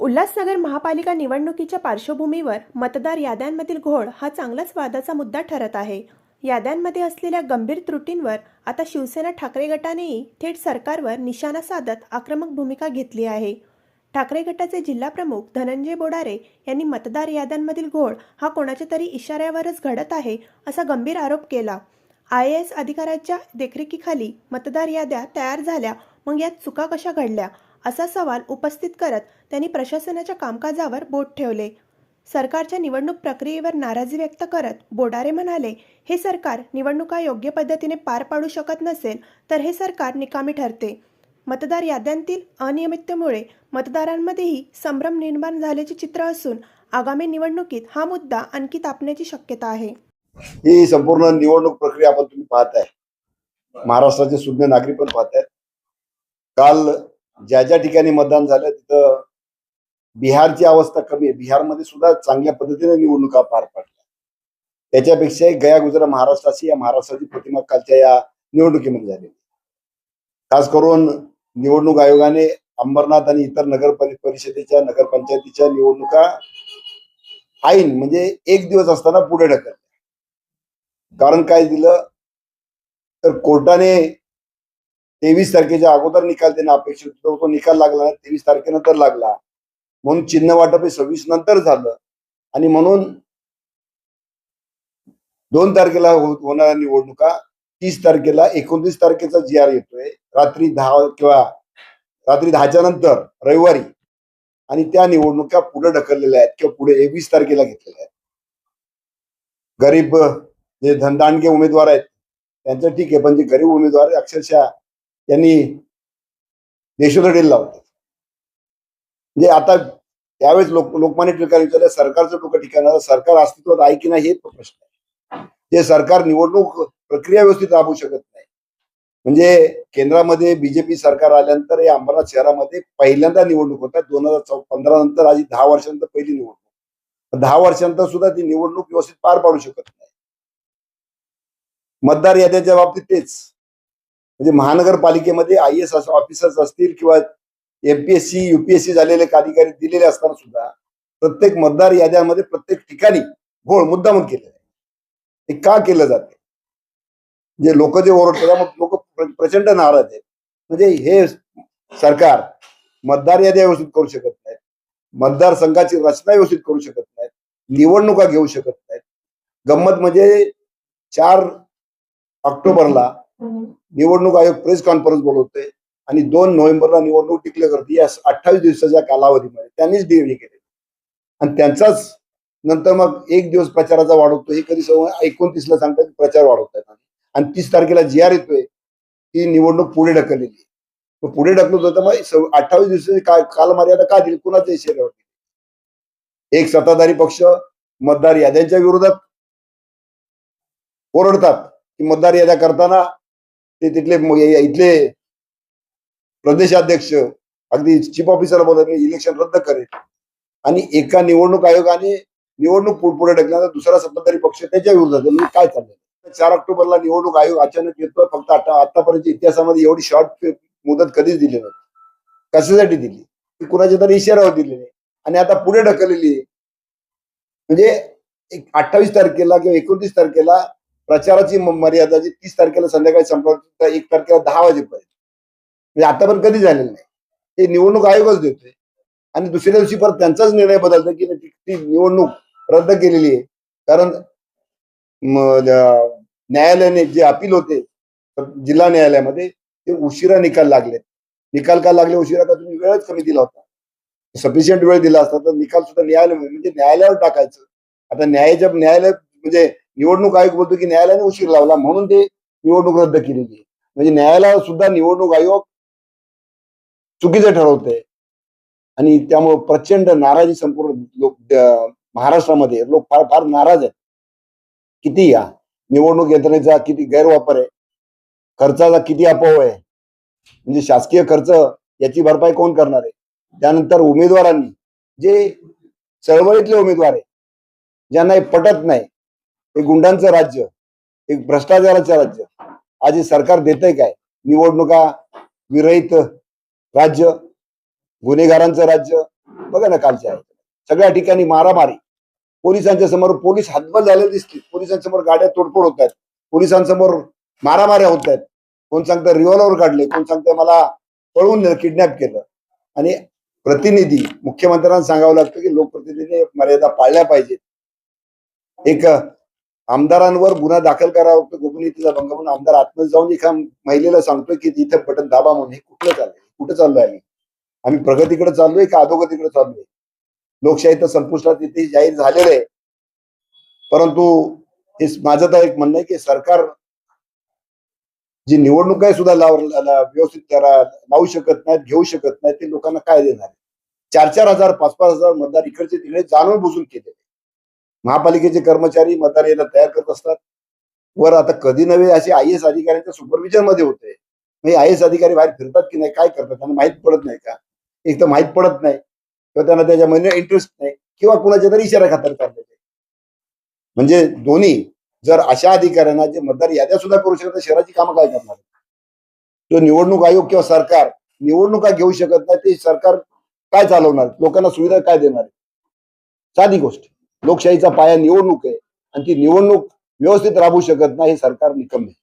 उल्हासनगर महापालिका निवडणुकीच्या पार्श्वभूमीवर मतदार याद्यांमधील घोळ हा चांगलाच वादाचा मुद्दा ठरत आहे. याद्यांमध्ये असलेल्या गंभीर त्रुटींवर आता शिवसेना ठाकरे गटानेही थेट सरकारवर निशाणा साधत आक्रमक भूमिका घेतली आहे. ठाकरे गटाचे जिल्हाप्रमुख धनंजय बोडारे यांनी मतदार याद्यांमधील घोळ हा कोणाच्या तरी इशाऱ्यावरच घडत आहे असा गंभीर आरोप केला. आय एस अधिकाऱ्याच्या देखरेखीखाली मतदार याद्या तयार झाल्या मग यात चुका कशा घडल्या? असा सवाल उपस्थित करत त्यांनी प्रशासनाच्या कामकाजावर बोट ठेवले. सरकारच्या निवडणूक प्रक्रियेवर नाराजी व्यक्त करत बोडारे म्हणाले हे सरकार निवडणुका योग्य पद्धतीने पार पाडू शकत नसेल तर हे सरकार निकामी ठरते. मतदार याद्यांतील अनियमिततेमुळे मतदारांमध्येही संभ्रम निर्माण झाल्याचे चित्र असून आगामी निवडणुकीत हा मुद्दा आणखी तापण्याची शक्यता आहे. ही संपूर्ण निवडणूक प्रक्रिया आपण तुम्ही पाहताय. महाराष्ट्राचे सुज्ञ नागरिक पण पाहतायत. काल ज्या ज्या ठिकाणी मतदान झालं तिथं बिहारची अवस्था कमी आहे. बिहारमध्ये सुद्धा चांगल्या पद्धतीने निवडणुका पार पडल्या. त्याच्यापेक्षाही गया गुजरा महाराष्ट्राची या महाराष्ट्राची प्रतिमा कालच्या या निवडणुकीमध्ये झाली खास करून निवडणूक आयोगाने अंबरनाथ आणि इतर नगर परिषदेच्या नगरपंचायतीच्या निवडणुका ऐन म्हणजे एक दिवस असताना पुढे ढकलल्या. कारण काय दिलं? तर कोर्टाने तेवीस तारखेच्या अगोदर निकाल देणं अपेक्षित होतं. तो निकाल लागला तेवीस तारखेनंतर लागला. म्हणून चिन्ह वाटप हे सव्वीस नंतर झालं. आणि म्हणून दोन तारखेला हो-, होणाऱ्या निवडणुका तीस तारखेला एकोणतीस तारखेचा जी आर येतोय रात्री दहा किंवा रात्री दहाच्या नंतर रविवारी. आणि त्या निवडणुका पुढे ढकललेल्या आहेत किंवा पुढे एकवीस तारखेला घेतलेल्या आहेत. गरीब जे धनदांडके उमेदवार आहेत त्यांचं ठीक आहे. पण जे गरीब उमेदवार अक्षरशः त्यांनी देशोधडीला लावतात म्हणजे आता त्यावेळेस लोक लोकमान्य टिळकांनी विचारलं सरकारचं डोकं ठिकाण सरकार अस्तित्वात आहे की नाही हे प्रश्न आहे. जे सरकार निवडणूक प्रक्रिया व्यवस्थित राबवू शकत नाही. म्हणजे केंद्रामध्ये बीजेपी सरकार आल्यानंतर या अंबरनाथ शहरामध्ये पहिल्यांदा निवडणूक होतात. दोन हजार चौ पंधरा नंतर आधी दहा वर्षानंतर पहिली निवडणूक. दहा वर्षानंतर सुद्धा ती निवडणूक व्यवस्थित पार पाडू शकत नाही. मतदार याद्यांच्या बाबतीत तेच. म्हणजे महानगरपालिकेमध्ये आय एस ऑफिसर्स असतील किंवा एमपीएससी युपीएससी झालेले अधिकारी दिलेले असताना सुद्धा प्रत्येक मतदार याद्यामध्ये प्रत्येक ठिकाणी घोळ मुद्दामून केलेला आहे. ते का केलं जाते जे लोक जे ओरडतात लोक प्रचंड नाराज आहेत. म्हणजे हे सरकार मतदार याद्या व्यवस्थित करू शकत नाहीत. मतदारसंघाची रचना व्यवस्थित करू शकत नाहीत. निवडणुका घेऊ शकत नाहीत. गंमत म्हणजे चार ऑक्टोबरला निवडणूक आयोग प्रेस कॉन्फरन्स बोलवते आणि दोन नोव्हेंबरला निवडणूक डिक्लेअर करते या अठ्ठावीस दिवसाच्या कालावधीमध्ये त्यांनीच डिग्री केली. आणि त्यांचाच नंतर मग एक दिवस प्रचाराचा वाढवतो हे कधी सवय एकोणतीसला सांगतात की प्रचार वाढवतात आणि तीस तारखेला जी आर येतोय. ती निवडणूक पुढे ढकललेली मग पुढे ढकलत होतं मग अठ्ठावीस दिवसाची का कालमर्यादा का दिली? कुणाच्या शरीरावर एक सत्ताधारी पक्ष मतदार याद्यांच्या विरोधात ओरडतात. की मतदार याद्या करताना ते तिथले इथले प्रदेशाध्यक्ष अगदी चीफ ऑफिसर बोलत इलेक्शन रद्द करेल. आणि एका निवडणूक आयोगाने निवडणूक पुढे ढकल्यानंतर दुसरा सत्ताधारी पक्ष त्याच्या विरोधात म्हणजे काय चाललंय? चार ऑक्टोबरला निवडणूक आयोग अचानक येतोय फक्त आता आतापर्यंत इतिहासामध्ये एवढी शॉर्ट मुदत कधीच दिली नव्हती. कशासाठी दिली? ती कुणाच्या तरी इशाऱ्यावर दिलेली आणि आता पुढे ढकललेली म्हणजे एक अठ्ठावीस तारखेला किंवा एकोणतीस तारखेला प्रचाराची मर्यादा जी तीस तारखेला संध्याकाळी संपला एक तारखेला दहा वाजेपर्यंत. म्हणजे आतापर्यंत कधी झालेलं नाही. ते निवडणूक आयोगच देतोय. आणि दुसऱ्या दिवशी परत त्यांचाच निर्णय बदलतो की ती ती निवडणूक रद्द केलेली आहे. कारण न्यायालयाने जे अपील होते जिल्हा न्यायालयामध्ये ते उशिरा निकाल लागले निकाल का लागले उशिरा का? तुम्ही वेळच कमी दिला होता. सफिशियंट वेळ दिला असता तर निकाल सुद्धा न्यायालय म्हणजे न्यायालयावर टाकायचं. आता न्यायाच्या न्यायालय म्हणजे निवडणूक आयोग बोलतो की न्यायालयाने उशीर लावला म्हणून ते निवडणूक रद्द केलेली आहे म्हणजे न्यायालयावर सुद्धा निवडणूक आयोग चुकीचं ठरवतंय. आणि त्यामुळे प्रचंड नाराजी संपूर्ण लोक महाराष्ट्रामध्ये लोक फार फार नाराज आहेत. किती या? निवडणूक यंत्रणेचा किती गैरवापर आहे? खर्चाचा किती अभाव आहे? म्हणजे शासकीय खर्च याची भरपाई कोण करणार आहे? त्यानंतर उमेदवारांनी जे चळवळीतले उमेदवार आहे ज्यांना हे पटत नाही हे गुंडांचं राज्य एक भ्रष्टाचाराचं राज्य. आज हे सरकार देतंय काय? निवडणुका विरहित राज्य गुन्हेगारांचं राज्य. बघा ना कालच्या सगळ्या ठिकाणी मारामारी. पोलिसांच्या समोर पोलीस हातबल झाले दिसतील. पोलिसांसमोर गाड्या तोडफोड होत आहेत. पोलिसांसमोर मारामाऱ्या होत आहेत. कोण सांगतं रिव्हॉल्वर काढले कोण सांगतं मला पळवून नेलं किडनॅप केलं. आणि प्रतिनिधी मुख्यमंत्र्यांना सांगावं लागतं की लोकप्रतिनिधीने मर्यादा पाळल्या पाहिजेत. एक आमदारांवर गुन्हा दाखल करावा लागतो गोपनीयतेचा भंग म्हणून आमदार आत्महत्या जाऊन एका महिलेला सांगतोय की इथे बटन दाबा म्हणून. हे कुठलं चाललंय? कुठं चाललोय आम्ही? आम्ही प्रगतीकडे चाललोय का अधोगतीकडे चाललोय? लोकशाही तर संपुष्टात येथे जाहीर झालेलं आहे. परंतु हे माझं तर एक म्हणणं आहे की सरकार जी निवडणूक आहे सुद्धा लाव व्यवस्थित करा लावू शकत नाहीत घेऊ शकत नाही ते लोकांना काय देणार चार चार हजार पाच पाच हजार मतदार इकडचे तिकडे जाणून बुजून केले. महापालिकेचे कर्मचारी मतदार यायला तयार करत असतात. वर आता कधी नव्हे असे आय एस अधिकाऱ्यांच्या सुपरविजनमध्ये होते. मग आय एस अधिकारी बाहेर फिरतात की नाही काय करतात त्यांना माहीत पडत नाही का? एक तर माहीत पडत नाही. किंवा त्यांना त्याच्यामध्ये इंटरेस्ट नाही. किंवा कुणाच्या तरी इशारा खातर करतात म्हणजे दोन्ही जर अशा अधिकाऱ्यांना जे मतदार याद्या सुद्धा करू शकत शहराची कामं काय करणार? जो निवडणूक आयोग किंवा सरकार निवडणुका घेऊ शकत नाही ते सरकार काय चालवणार? लोकांना सुविधा काय देणार? साधी गोष्ट. लोकशाहीचा पाया निवडणूक आहे. आणि ती निवडणूक व्यवस्थित राबवू शकत नाही हे सरकार निकम आहे.